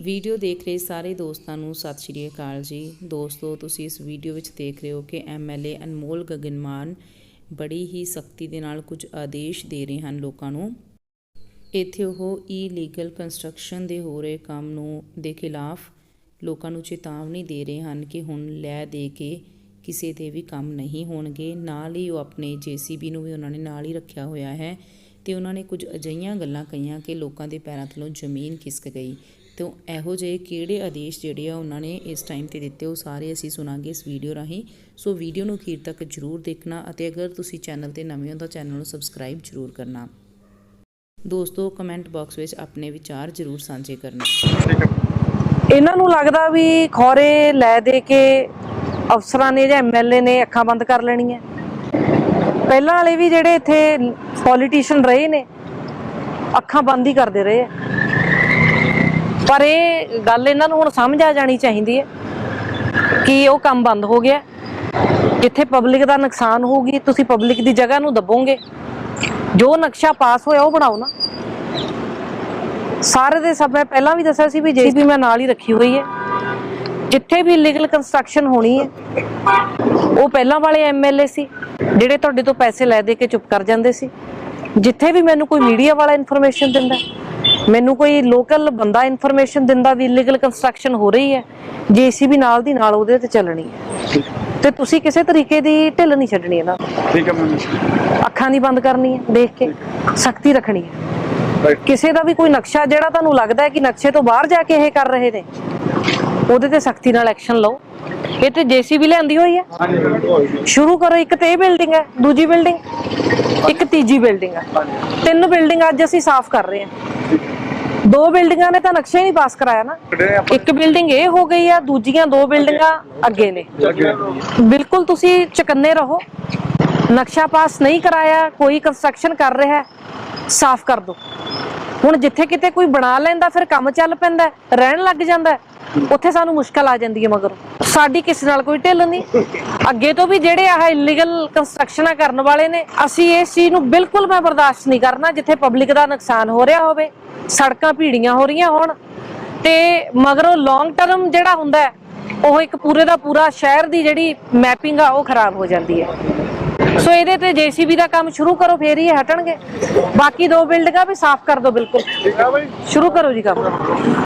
Video ਦੇਖ ਰਹੇ ਸਾਰੇ ਦੋਸਤਾਂ ਨੂੰ ਸਤਿ ਸ਼੍ਰੀ ਅਕਾਲ ਜੀ। ਦੋਸਤੋ, ਤੁਸੀਂ ਇਸ ਵੀਡੀਓ ਵਿੱਚ ਦੇਖ ਰਹੇ ਹੋ ਕਿ ਐਮਐਲਏ ਅਨਮੋਲ ਗਗਨਮਾਨ ਬੜੀ ਹੀ ਸਖਤੀ ਦੇ ਨਾਲ ਕੁਝ ਆਦੇਸ਼ ਦੇ ਰਹੇ ਹਨ ਲੋਕਾਂ ਨੂੰ। ਇੱਥੇ ਉਹ ਇਲੀਗਲ ਕੰਸਟਰਕਸ਼ਨ ਦੇ ਹੋ ਰਹੇ ਕੰਮ ਨੂੰ ਦੇ ਖਿਲਾਫ ਲੋਕਾਂ ਨੂੰ ਚੇਤਾਵਨੀ ਦੇ ਰਹੇ ਹਨ ਕਿ ਹੁਣ ਲੈ ਦੇ ਕੇ ਕਿਸੇ ਦੇ ਵੀ ਕੰਮ ਨਹੀਂ ਹੋਣਗੇ। ਨਾਲ ਹੀ ਉਹ ਆਪਣੇ ਜੀਸੀਬੀ ਨੂੰ ਵੀ ਉਹਨਾਂ ਨੇ ਨਾਲ ਹੀ ਰੱਖਿਆ ਹੋਇਆ ਹੈ ਤੇ ਉਹਨਾਂ ਨੇ ਕੁਝ ਅਜਿਹੀਆਂ ਗੱਲਾਂ ਕਹੀਆਂ ਕਿ ਲੋਕਾਂ ਦੇ ਪੈਰਾਂ ਥੱਲੋਂ ਜ਼ਮੀਨ ਖਿਸਕ ਗਈ। ਤੇ ਇਹੋ ਜਿਹੇ ਕਿਹੜੇ ਆਦੇਸ਼ ਜਿਹੜੇ ਆ ਉਹਨਾਂ ਨੇ ਇਸ ਟਾਈਮ ਤੇ ਦਿੱਤੇ, ਉਹ ਸਾਰੇ ਅਸੀਂ ਸੁਣਾਂਗੇ ਇਸ ਵੀਡੀਓ ਰਾਹੀਂ। ਸੋ ਵੀਡੀਓ ਨੂੰ ਅਖੀਰ ਤੱਕ ਜਰੂਰ ਦੇਖਣਾ ਅਤੇ ਅਗਰ ਤੁਸੀਂ ਚੈਨਲ ਤੇ ਨਵੇਂ ਹੋ ਤਾਂ ਚੈਨਲ ਨੂੰ ਸਬਸਕ੍ਰਾਈਬ ਜਰੂਰ ਕਰਨਾ। ਦੋਸਤੋ ਕਮੈਂਟ ਬਾਕਸ ਵਿੱਚ ਆਪਣੇ ਵਿਚਾਰ ਜਰੂਰ ਸਾਂਝੇ ਕਰਨਾ। ਇਹਨਾਂ ਨੂੰ ਲੱਗਦਾ ਵੀ ਖੋਰੇ ਲੈ ਦੇ ਕੇ ਅਫਸਰਾਂ ਨੇ ਜਾਂ ਐਮਐਲਏ ਨੇ ਅੱਖਾਂ ਬੰਦ ਕਰ ਲੈਣੀਆਂ। ਪਹਿਲਾਂ ਵਾਲੇ ਵੀ ਜਿਹੜੇ ਇੱਥੇ ਪੋਲੀਟੀਸ਼ੀਅਨ ਰਹੇ ਨੇ, ਅੱਖਾਂ ਬੰਦ ਹੀ ਕਰਦੇ ਰਹੇ ਆ। ਪਰ ਇਹ ਗੱਲ ਇਹਨਾਂ ਨੂੰ ਹੁਣ ਸਮਝ ਆ ਜਾਣੀ ਚਾਹੀਦੀ ਹੈ ਕਿ ਉਹ ਕੰਮ ਬੰਦ ਹੋ ਗਿਆ। ਜਿੱਥੇ ਪਬਲਿਕ ਦਾ ਨੁਕਸਾਨ ਹੋਊਗੀ, ਤੁਸੀਂ ਪਬਲਿਕ ਦੀ ਜਗ੍ਹਾ ਨੂੰ ਦੱਬੋਗੇ। ਜੋ ਨਕਸ਼ਾ ਪਾਸ ਹੋਇਆ, ਉਹ ਬਣਾਓ ਨਾ। ਸਾਰੇ ਦੇ ਸਭ, ਮੈਂ ਪਹਿਲਾਂ ਵੀ ਦੱਸਿਆ ਸੀ ਵੀ ਜੀਸੀਬੀ ਮੈਂ ਨਾਲ ਹੀ ਰੱਖੀ ਹੋਈ ਹੈ। ਜਿੱਥੇ ਵੀ ਲੀਗਲ ਕੰਸਟਰਕਸ਼ਨ ਹੋਣੀ ਹੈ, ਉਹ ਪਹਿਲਾਂ ਵਾਲੇ ਐਮਐਲਏ ਸੀ, ਜਿਹੜੇ ਤੁਹਾਡੇ ਤੋਂ ਪੈਸੇ ਲੈ ਦੇ ਕੇ ਚੁੱਪ ਕਰ ਜਾਂਦੇ ਸੀ। ਜਿੱਥੇ ਵੀ ਮੈਨੂੰ ਕੋਈ ਮੀਡੀਆ ਵਾਲਾ ਇਨਫੋਰਮੇਸ਼ਨ ਦਿੰਦਾ। ਮੈਨੂੰ ਕੋਈ ਲੋਕਲ ਬੰਦਾ ਇਨਫੋਰਮੇਸ਼ਨ ਦਿੰਦਾ ਵੀ ਲੀਗਲ ਕੰਸਟਰਕਸ਼ਨ ਹੋ ਰਹੀ ਹੈ ਜੀਸੀਬੀ ਨਾਲ ਦੀ ਨਾਲ ਉਹਦੇ ਤੇ ਚੱਲਣੀ ਹੈ। ਤੇ ਤੁਸੀਂ ਕਿਸੇ ਤਰੀਕੇ ਦੀ ਢਿੱਲ ਨਹੀਂ ਛੱਡਣੀ ਇਹਨਾਂ। ਠੀਕ ਹੈ ਮੈਮ ਅੱਖਾਂ ਨਹੀਂ ਬੰਦ ਕਰਨੀ ਹੈ ਦੇਖ ਕੇ ਸਖਤੀ ਰੱਖਣੀ ਹੈ। ਕਿਸੇ ਦਾ ਵੀ ਕੋਈ ਨਕਸ਼ਾ ਜਿਹੜਾ ਤੁਹਾਨੂੰ ਲੱਗਦਾ ਹੈ ਕਿ ਨਕਸ਼ੇ ਤੋਂ ਬਾਹਰ ਜਾ ਕੇ ਇਹ ਕਰ ਰਹੇ ਨੇ ਉਹਦੇ ਤੇ ਸਖਤੀ ਨਾਲ ਐਕਸ਼ਨ ਲਓ। ਇਹ ਤੇ ਜੀਸੀਬੀ ਲਿਆਂਦੀ ਹੋਈ ਹੈ। ਸ਼ੁਰੂ ਕਰੋ ਇੱਕ ਤੇ ਇਹ ਬਿਲਡਿੰਗ ਹੈ ਦੂਜੀ ਬਿਲਡਿੰਗ ਇੱਕ ਤੀਜੀ ਬਿਲਡਿੰਗ ਹੈ। ਤਿੰਨ ਬਿਲਡਿੰਗ ਅੱਜ ਅਸੀਂ ਸਾਫ਼ ਕਰ ਰਹੇ ਹਾਂ। ਦੋ ਬਿਲਡਿੰਗਾਂ ਨੇ ਤਾਂ ਨਕਸ਼ਾ ਹੀ ਨਹੀਂ ਪਾਸ ਕਰਾਇਆ ਨਾ। ਇੱਕ ਬਿਲਡਿੰਗ ਇਹ ਹੋ ਗਈ ਆ, ਦੂਜੀਆਂ ਦੋ ਬਿਲਡਿੰਗਾਂ ਅੱਗੇ ਨੇ। ਬਿਲਕੁਲ ਤੁਸੀਂ ਚਕੰਨੇ ਰਹੋ। ਨਕਸ਼ਾ ਪਾਸ ਨਹੀਂ ਕਰਾਇਆ, ਕੋਈ ਕੰਸਟਰਕਸ਼ਨ ਕਰ ਰਿਹਾ, ਸਾਫ਼ ਕਰ ਦਿਓ। ਹੁਣ ਜਿੱਥੇ ਕਿਤੇ ਕੋਈ ਬਣਾ ਲੈਂਦਾ, ਫਿਰ ਕੰਮ ਚੱਲ ਪੈਂਦਾ, ਰਹਿਣ ਲੱਗ ਜਾਂਦਾ, ਉੱਥੇ ਸਾਨੂੰ ਮੁਸ਼ਕਲ ਆ ਜਾਂਦੀ ਹੈ ਮਗਰ। ਸਾਡੀ ਕਿਸੇ ਨਾਲ ਕੋਈ ਢਿੱਲ ਨਹੀਂ। ਅੱਗੇ ਤੋਂ ਵੀ ਜਿਹੜੇ ਆਹ ਇਲੀਗਲ ਕੰਸਟਰਕਸ਼ਨਾਂ ਕਰਨ ਵਾਲੇ ਨੇ, ਅਸੀਂ ਇਸ ਚੀਜ਼ ਨੂੰ ਬਿਲਕੁਲ ਮੈਂ ਬਰਦਾਸ਼ਤ ਨਹੀਂ ਕਰਨਾ, ਜਿੱਥੇ ਪਬਲਿਕ ਦਾ ਨੁਕਸਾਨ ਹੋ ਰਿਹਾ ਹੋਵੇ, ਸੜਕਾਂ ਭੀੜੀਆਂ ਹੋ ਰਹੀਆਂ ਹੋਣ, ਤੇ ਮਗਰੋਂ ਲੌਂਗ ਟਰਮ ਜਿਹੜਾ ਹੁੰਦਾ ਉਹ ਇੱਕ ਪੂਰੇ ਦਾ ਪੂਰਾ ਸ਼ਹਿਰ ਦੀ ਜਿਹੜੀ ਮੈਪਿੰਗ ਆ, ਉਹ ਖਰਾਬ ਹੋ ਜਾਂਦੀ ਹੈ। ਸੋ ਇਹਦੇ ਤੇ ਜੀਸੀਬੀ ਦਾ ਕੰਮ ਸ਼ੁਰੂ ਕਰੋ, ਫੇਰ ਹੀ ਇਹ ਹਟਣਗੇ। ਬਾਕੀ ਦੋ ਬਿਲਡਿੰਗਾਂ ਵੀ ਸਾਫ਼ ਕਰ ਦਿਓ ਬਿਲਕੁਲ। ਸ਼ੁਰੂ ਕਰੋ ਜੀ ਕੰਮ।